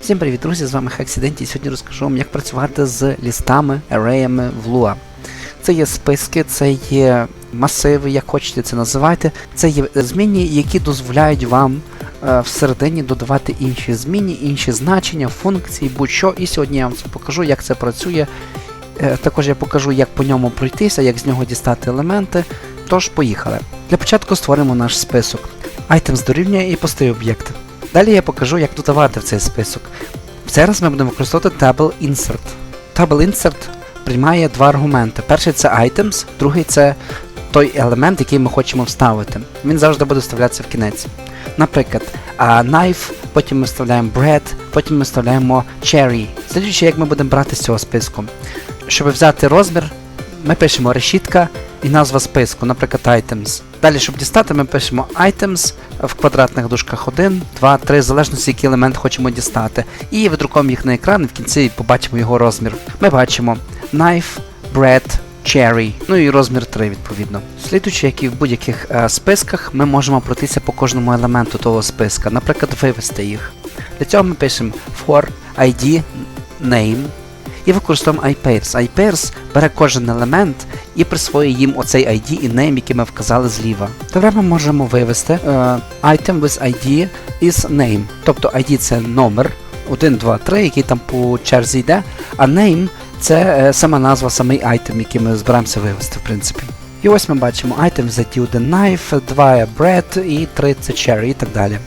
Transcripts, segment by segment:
Всім привіт, друзі! З вами Хаксіденті. Сьогодні розкажу вам, як працювати з лістами, ареями в Lua. Це є списки, це є масиви, як хочете це називайте. Це є змінні, які дозволяють вам е, всередині додавати інші змінні, інші значення, функції, будь-що. І сьогодні я вам це покажу, як це працює. Е, також я покажу, як по ньому пройтися, як з нього дістати елементи. Тож, поїхали. Для початку створимо наш список. Items дорівнює і пустий об'єкт. Далі я покажу, як додавати в цей список. Зараз ми будемо використовувати Table Insert. Table Insert приймає два аргументи. Перший це items, другий це той елемент, який ми хочемо вставити. Він завжди буде вставлятися в кінець. Наприклад, knife, потім ми вставляємо bread, потім ми вставляємо cherry. Слідуючи, як ми будемо брати з цього списку. Щоб взяти розмір, ми пишемо решітка і назва списку, наприклад, items. Далі, щоб дістати, ми пишемо items в квадратних дужках 1, 2, 3, в залежності, який елемент хочемо дістати. І видрукуємо їх на екран, і в кінці побачимо його розмір. Ми бачимо knife, bread, cherry, ну і розмір 3 відповідно. Слідуючи, як і в будь-яких е, списках, ми можемо пройтися по кожному елементу того списка, наприклад, вивести їх. Для цього ми пишемо for ID name і використовуємо iPairs. iPairs бере кожен елемент і присвоює їм оцей ID і name, який ми вказали зліва. Тепер ми можемо вивести е, item with ID is name. Тобто ID це номер 1, 2, 3, який там по черзі йде, а name це е, сама назва, самий айтем, який ми збираємося вивести, в принципі. І ось ми бачимо item з ID 1 knife, 2 bread і 3 це cherry і так далі.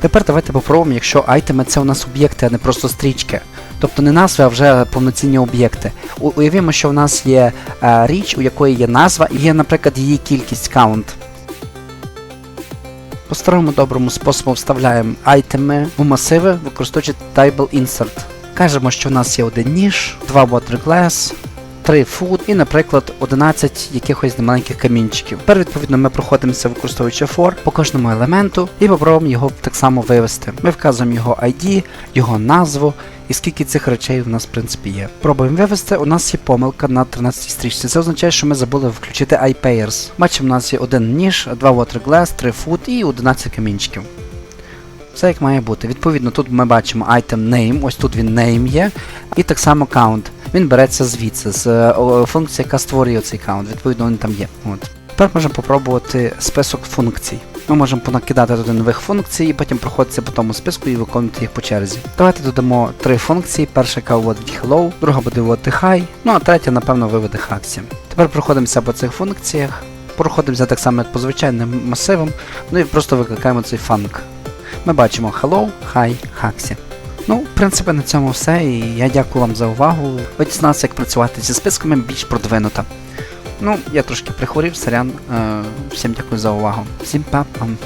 Тепер давайте попробуємо, якщо айтеми це у нас об'єкти, а не просто стрічки. Тобто не назви, а вже повноцінні об'єкти. Уявімо, що в нас є е, річ, у якої є назва, і є, наприклад, її кількість count. По старому доброму способу вставляємо айтеми у масиви, використовуючи Table Insert. Кажемо, що в нас є один ніж, два water glass, 3 food і, наприклад, 11 якихось маленьких камінчиків. Тепер, відповідно, ми проходимося, використовуючи for по кожному елементу і попробуємо його так само вивести. Ми вказуємо його ID, його назву і скільки цих речей в нас, в принципі, є. Пробуємо вивести. У нас є помилка на 13 стрічці. Це означає, що ми забули включити iPairs. Бачимо, у нас є один ніж, два water glass, 3 food і 11 камінчиків. Все як має бути. Відповідно, тут ми бачимо item name, ось тут він name є, і так само count. Він береться звідси, з е, функції, яка створює цей count. Відповідно, він там є. От. Тепер можемо попробувати список функцій. Ми можемо понакидати туди нових функцій і потім проходитися по тому списку і виконувати їх по черзі. Давайте додамо три функції. Перша, яка вводить hello, друга буде вводити hi, ну а третя, напевно, виведе хаксі. Тепер проходимося по цих функціях, проходимося так само, як по звичайним масивам, ну і просто викликаємо цей фанк. Ми бачимо hello, hi, haxi. Ну, в принципі, на цьому все. І я дякую вам за увагу. Ви дізналися, як працювати зі списками більш продвинуто. Ну, я трошки прихворів, сорян. Е, всім дякую за увагу. Всім па-пам.